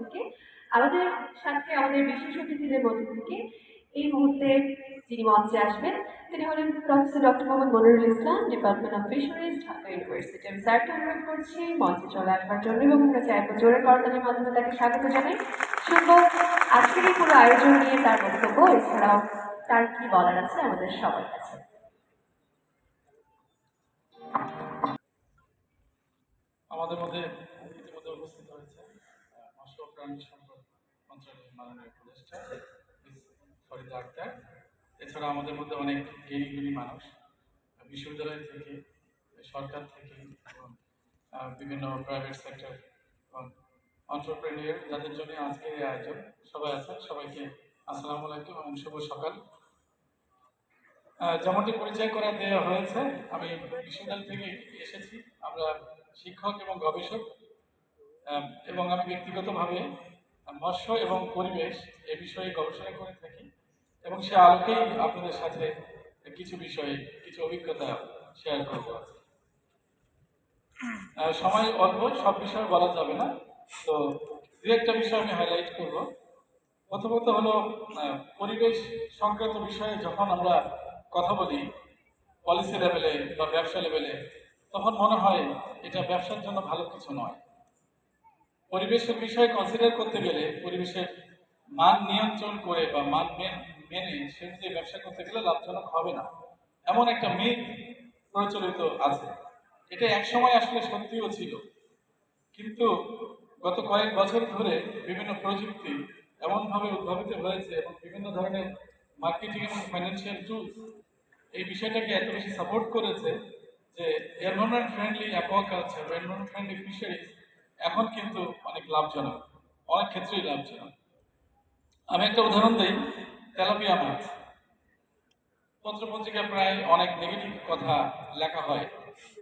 থেকে আমাদের সাথে আমাদের বিশেষ অতিথিদের মধ্য থেকে এই মুহূর্তে যিনি মঞ্চে আসবেন, তিনি হলেন professor doctor Mohammad Monirul Islam, department of fisheries, Dhaka university আমি স্যারকে অনুরোধ করছি মঞ্চে চলে আসবার জন্য এবং আমরা চাইব জোরে করতালির মাধ্যমে তাকে স্বাগত জানাই। শুনব, আজকের এই পুরো আয়োজন নিয়ে তার বক্তব্য, এছাড়াও তার কি বলার আছে আমাদের সবার কাছে। আমাদের মধ্যে প্রাণী সম্পদ মন্ত্রণালয়ের মাননীয় উপদেষ্টা ফরিদা আক্তার। এছাড়া আমাদের মধ্যে অনেক জ্ঞানী গুণী মানুষ, বিশ্ববিদ্যালয় থেকে, সরকার থেকে এবং বিভিন্ন প্রাইভেট সেক্টর এবং অন্টারপ্রেনিয়ার যাদের জন্য আজকের এই আয়োজন। সবাই আছেন, সবাইকে আসসালামু আলাইকুম এবং শুভ সকাল। যেমনটি পরিচয় করে দেওয়া হয়েছে, আমি বিশ্ববিদ্যালয় থেকে এসেছি। আমরা শিক্ষক এবং গবেষক। এবং আমি ব্যক্তিগতভাবে মৎস্য এবং পরিবেশ এ বিষয়ে গবেষণা করে থাকি এবং সে আলোকেই আপনাদের সাথে কিছু বিষয়ে, কিছু অভিজ্ঞতা শেয়ার করব সময় অল্প, সব বিষয়ে বলা যাবে না। তো দু একটা বিষয় আমি হাইলাইট করব। প্রথমত হলো পরিবেশ সংক্রান্ত বিষয়ে যখন আমরা কথা বলি পলিসি লেভেলে বা ব্যবসা লেভেলে তখন মনে হয় এটা ব্যবসার জন্য ভালো কিছু নয়। পরিবেশের বিষয়ে কনসিডার করতে গেলে পরিবেশের মান নিয়ন্ত্রণ করে বা মান মেন- সে অনুযায়ী ব্যবসা করতে গেলে লাভজনক হবে না। এমন একটা মিথ প্রচলিত আছে। এটা একসময় আসলে সত্যিও ছিল। কিন্তু গত কয়েক বছর ধরে বিভিন্ন প্রযুক্তি এমনভাবে উদ্ভাবিত হয়েছে এবং বিভিন্ন ধরনের মার্কেটিং এবং ফাইন্যান্সিয়াল টুলস এই বিষয়টাকে এত বেশি সাপোর্ট করেছে যে environment friendly aquaculture environment friendly fisheries এখন কিন্তু অনেক লাভজনক, অনেক ক্ষেত্রেই লাভজনক। আমি একটা উদাহরণ দিই, তেলাপিয়া মাছ। পত্রপত্রিকায় প্রায় অনেক নেগেটিভ কথা লেখা হয়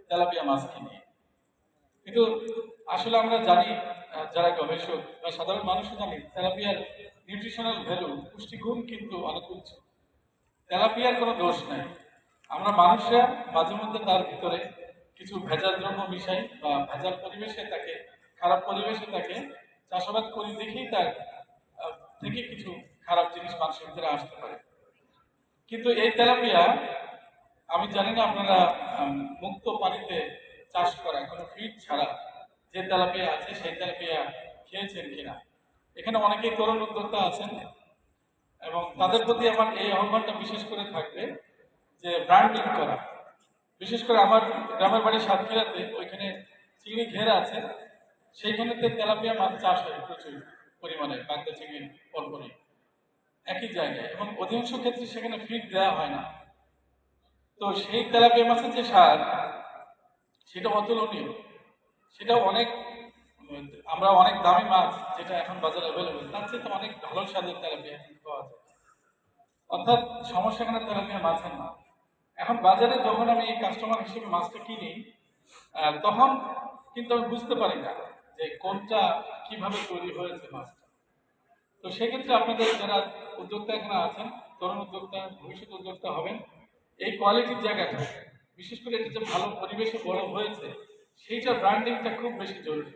তেলাপিয়া মাছকে নিয়ে। কিন্তু আসলে আমরা জানি যারা গবেষক বা সাধারণ মানুষও জানি, তেলাপিয়ার নিউট্রিশনাল ভ্যালু পুষ্টিগুণ কিন্তু অনেক উচ্চ। তেলাপিয়ার কোনো দোষ নাই। আমরা মানুষরা মাঝে মধ্যে তার ভিতরে কিছু ভেজাল দ্রব্য মিশাই বা ভেজাল পরিবেশে তাকে খারাপ পরিবেশে থাকে, চাষাবাদ করি দেখেই তার থেকে কিছু খারাপ জিনিস মানুষের ভিতরে আসতে পারে। কিন্তু এই তেলাপিয়া, আমি জানি না আপনারা মুক্ত পানিতে চাষ করা, কোনো ফিড ছাড়া যে তেলাপিয়া আছে, সেই তেলাপিয়া খেয়েছেন কিনা? এখানে অনেকেই তরুণ উদ্যোক্তা আছেন এবং তাদের প্রতি আমার এই আহ্বানটা বিশেষ করে থাকবে যে ব্র্যান্ডিং করা। বিশেষ করে আমার গ্রামের বাড়ি সাতক্ষীরাতে ওইখানে চিংড়ি ঘের আছে। সেইখানেতে তেলাপিয়া মাছ চাষ হয় প্রচুর পরিমাণে, বাগদা চিংড়ি, পরপরই। একই জায়গায়। এবং অধিকাংশ ক্ষেত্রে সেখানে ফিড দেওয়া হয় না। তো সেই তেলাপিয়া মাছের যে সার সেটা অতুলনীয়। সেটা অনেক, আমরা অনেক দামি মাছ যেটা এখন বাজারে অ্যাভেলেবেল তার চেয়ে তো অনেক ভালো স্বাদের তেলাপিয়া পাওয়া যায়। অর্থাৎ সমস্যা এখানে তেলাপিয়া মাছের না। এখন বাজারে যখন আমি কাস্টমার হিসেবে মাছটা কিনি তখন কিন্তু আমি বুঝতে পারি না। যে কোনটা কীভাবে তৈরি হয়েছে মাছটা। তো সেক্ষেত্রে আপনাদের যারা উদ্যোক্তা এখানে আছেন, তরুণ উদ্যোক্তা, ভবিষ্যৎ উদ্যোক্তা হবেন, এই কোয়ালিটির জায়গাটা, বিশেষ করে এটা যে ভালো পরিবেশে বড় হয়েছে, সেইটা ব্র্যান্ডিংটা খুব বেশি জরুরি।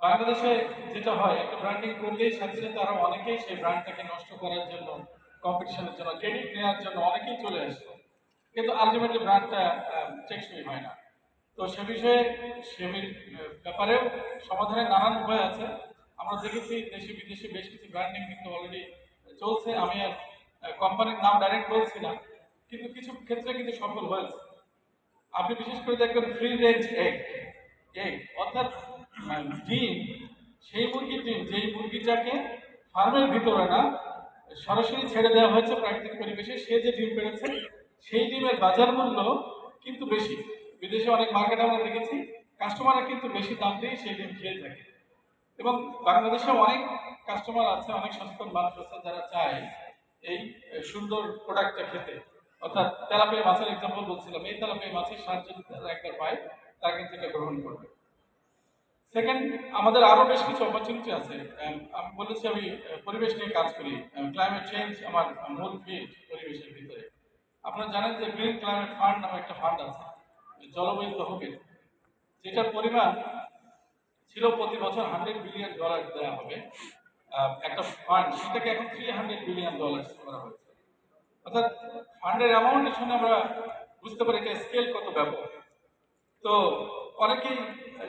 বাংলাদেশে যেটা হয়, একটা ব্র্যান্ডিং করলেই সাথে সাথে আরও অনেকেই সেই ব্র্যান্ডটাকে নষ্ট করার জন্য কম্পিটিশনের জন্য ক্রেডিট নেওয়ার জন্য অনেকেই চলে আসে। কিন্তু আলটিমেটলি ব্র্যান্ডটা টেকসই হয় না। তো সে বিষয়ে সে ব্যাপারেও সমাধানের নানান উপায় আছে। আমরা দেখেছি দেশে বিদেশে বেশ কিছু ব্র্যান্ডিং কিন্তু অলরেডি চলছে। আমি আর কোম্পানির নাম ডাইরেক্ট বলছি না, কিন্তু কিছু ক্ষেত্রে কিন্তু সফল হয়েছে। আপনি বিশেষ করে দেখবেন ফ্রি রেঞ্জ এগ এগ অর্থাৎ ডিম, সেই মুরগির ডিম, যেই মুরগিটাকে ফার্মের ভিতরে না, সরাসরি ছেড়ে দেওয়া হয়েছে প্রাকৃতিক পরিবেশে, সে যে ডিম পেড়েছে, সেই ডিমের বাজার মূল্য কিন্তু বেশি। বিদেশে অনেক মার্কেট আমরা দেখেছি কাস্টমাররা কিন্তু বেশি দাম দিয়ে সেই ডিম খেয়ে থাকে। এবং বাংলাদেশে অনেক কাস্টমার আছে, অনেক সচেতন মানুষ আছে যারা চায় এই সুন্দর প্রোডাক্টটা খেতে। অর্থাৎ তেলাপিয়া মাছের এক্সাম্পল বলছিলাম, এই তেলাপিয়া মাছের যদি তারা একবার পায়, তারা কিন্তু এটা গ্রহণ করবে। সেকেন্ড আমাদের আরও বেশ কিছু অপরচুনিটি আছে। আমি, বলেছি আমি পরিবেশ নিয়ে কাজ করি। ক্লাইমেট চেঞ্জ আমার মূল ফিল্ড পরিবেশের ভিতরে। আপনারা জানেন যে গ্রিন ক্লাইমেট ফান্ড নামে একটা ফান্ড আছে। জলবায়ু তহবিল, যেটার পরিমাণ ছিল প্রতি বছর হান্ড্রেড বিলিয়ন ডলার দেওয়া হবে একটা ফান্ড সেটাকে এখন থ্রি হান্ড্রেড বিলিয়ন ডলার করা হয়েছে। অর্থাৎ ফান্ডের অ্যামাউন্টের সঙ্গে আমরা বুঝতে পারি এটা স্কেল কত ব্যাপক। তো অনেকেই,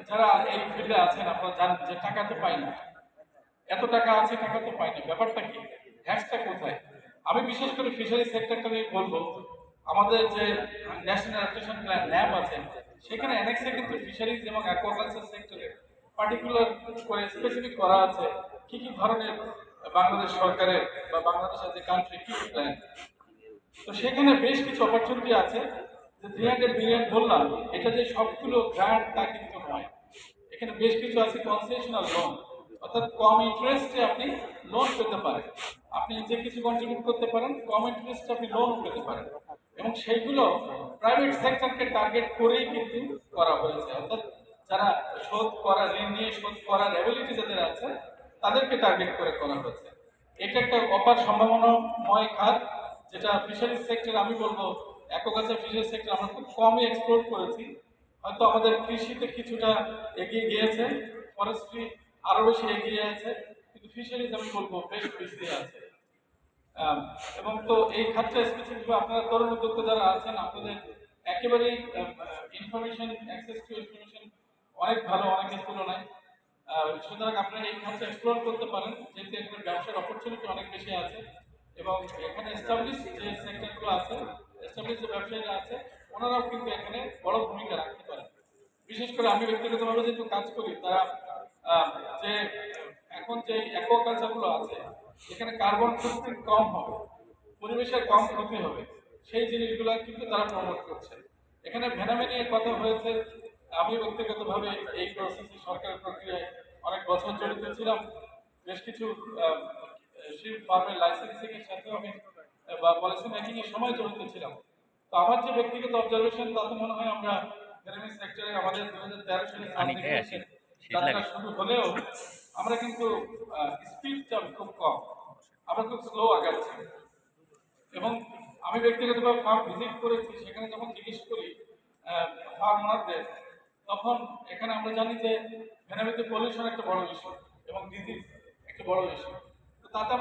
যারা এই ফিল্ডে আছেন, আপনারা জানেন যে টাকা তো পাই না। এত টাকা আছে, টাকা তো পাই না। ব্যাপারটা কি? হ্যাক্সটা কোথায়? আমি বিশেষ করে ফিশারি সেক্টরটা নিয়ে বলব আমাদের যে ন্যাশনাল অ্যাডমিশন প্ল্যান ন্যাপ আছে, সেখানে অ্যানেক্সে কিন্তু ফিশারিজ এবং অ্যাকোয়াকালচার সেক্টরে পার্টিকুলার করে স্পেসিফিক করা আছে, কি কি ধরনের বাংলাদেশ সরকারের বা বাংলাদেশ যে কান্ট্রি কি প্ল্যান তো সেখানে বেশ কিছু অপরচুনিটি আছে, যে থ্রি হান্ড্রেড বিলিয়ন বললাম, এটা যে সবগুলো গ্রান্ট তা কিন্তু নয়। এখানে বেশ কিছু আছে কনসেশনাল লোন অর্থাৎ কম ইন্টারেস্টে আপনি লোন পেতে পারেন। আপনি যে কিছু কন্ট্রিবিউট করতে পারেন, কম ইন্টারেস্টে আপনি লোন পেতে পারেন। এবং সেইগুলো প্রাইভেট সেক্টরকে টার্গেট করেই কিন্তু করা হয়েছে। অর্থাৎ যারা শোধ করা, ঋণ নিয়ে শোধ করার অ্যাবিলিটি যাদের আছে, তাদেরকে টার্গেট করে করা হয়েছে। এটা একটা অপার সম্ভাবনাময় খাত, যেটা ফিশারিজ সেক্টর আমি বলব অ্যাকোকালচার ফিশারিজ সেক্টর আমরা খুব কমই এক্সপ্লোর করেছি। হয়তো আমাদের কৃষিতে কিছুটা এগিয়ে গিয়েছে ফরেস্ট্রি আরও বেশি এগিয়ে আছে, কিন্তু ফিশারিজ আমি বলব বেশ পিছিয়ে আছে। এবং তো এই খাতটা স্পেসিফিক আপনারা তরুণ উদ্যোক্তা যারা আছেন, আপনাদের একেবারেই ইনফরমেশন অ্যাক্সেস টু ইনফরমেশন অনেক ভালো অনেকের তুলনায়। সুতরাং আপনারা এই খাতটা এক্সপ্লোর করতে পারেন, যেহেতু এখানে ব্যবসার অপরচুনিটি অনেক বেশি আছে। এবং এখানে এস্টাবলিশ যে সেক্টরগুলো আছে এস্টাবলিশ যে ব্যবসায়ীরা আছে, ওনারাও কিন্তু এখানে বড় ভূমিকা রাখতে পারেন। বিশেষ করে আমি ব্যক্তিগতভাবে যেহেতু কাজ করি, তারা যে এখন যে অ্যাকোয়াকালচারগুলো আছে এখানে কার্বন ফুটপ্রিন্ট কম হবে পরিবেশের কম ক্ষতি হবে সেই জিনিসগুলো কিন্তু তারা প্রমোট করছে। এখানে ভেনামে নিয়ে কথা হয়েছে। আমি ব্যক্তিগতভাবে এই প্রসেসে সরকারের প্রক্রিয়ায় অনেক বছর জড়িত ছিলাম। বেশ কিছু শিপ ফার্মের লাইসেন্সিং এর সাথে আমি বা পলিসি মেকিং এর সময় জড়িত ছিলাম। তো আমার যে ব্যক্তিগত অবজারভেশন তাতে মনে হয় আমরা ভেনামি সেক্টরে আমাদের দু হাজার তেরো সালে লাগে। শুরু হলেও আমরা কিন্তু স্পিডটা খুব কম। আমরা খুব স্লো আগাচ্ছি। এবং আমি ব্যক্তিগতভাবে ফার্ম ভিজিট করেছি, সেখানে যখন জিজ্ঞেস করি ফার্ম ওনারদের তখন এখানে আমরা জানি যে ভেনামিতে পলিউশন একটা বড় ইস্যু এবং ডিজিজ একটা বড় ইস্যু তো তাতে